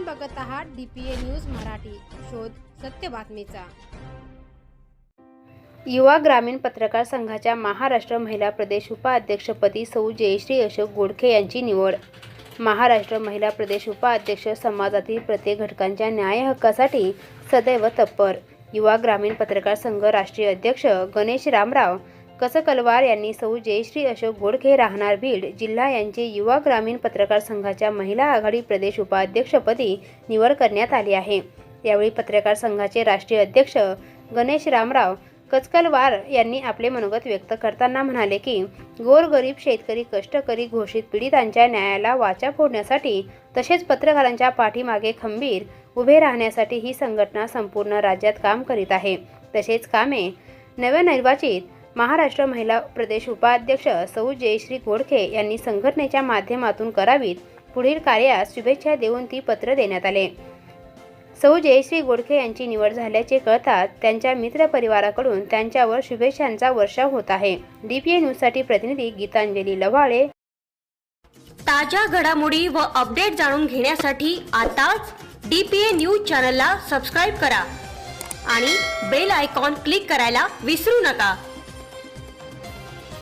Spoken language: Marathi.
आपण बघत आहात डीपीए न्यूज मराठी. शोध सत्य बातमीचा. युवा ग्रामीण पत्रकार संघाच्या महाराष्ट्र महिला प्रदेश उपाध्यक्षपदी सौ जयश्री अशोक गोडखे यांची निवड. महाराष्ट्र महिला प्रदेश उपाध्यक्ष समाजातील प्रत्येक घटकांच्या न्याय हक्कासाठी सदैव तत्पर. युवा ग्रामीण पत्रकार संघ राष्ट्रीय अध्यक्ष गणेश रामराव कसकलवार यांनी सौ जयश्री अशोक गोडखे राहणार बीड जिल्हा यांचे युवा ग्रामीण पत्रकार संघाच्या महिला आघाडी प्रदेश उपाध्यक्षपदी निवड करण्यात आली आहे. यावेळी पत्रकार संघाचे राष्ट्रीय अध्यक्ष गणेश रामराव कचकलवार यांनी आपले मनोगत व्यक्त करताना म्हणाले की गोरगरीब शेतकरी कष्टकरी घोषित पीडितांच्या न्यायाला वाचा फोडण्यासाठी तसेच पत्रकारांच्या पाठीमागे खंबीर उभे राहण्यासाठी ही संघटना संपूर्ण राज्यात काम करीत आहे. तसेच कामे नवनिर्वाचित महाराष्ट्र महिला प्रदेश उपाध्यक्ष सौ जयश्री गोडखे यांनी संघटनेच्या माध्यमातून करावीत पुढील कार्यास शुभेच्छा देऊन ती पत्र देण्यात आले. सौ जयश्री गोडखे यांची निवड झाल्याचे कळताच त्यांच्या मित्रपरिवाराकडून त्यांच्यावर शुभेच्छांचा वर्षाव होत आहे. डीपीए न्यूजसाठी प्रतिनिधी गीतांजली लवाळे. ताज्या घडामोडी व अपडेट जाणून घेण्यासाठी आताच डी पी ए न्यूज चॅनलला सबस्क्राईब करा आणि बेल आयकॉन क्लिक करायला विसरू नका.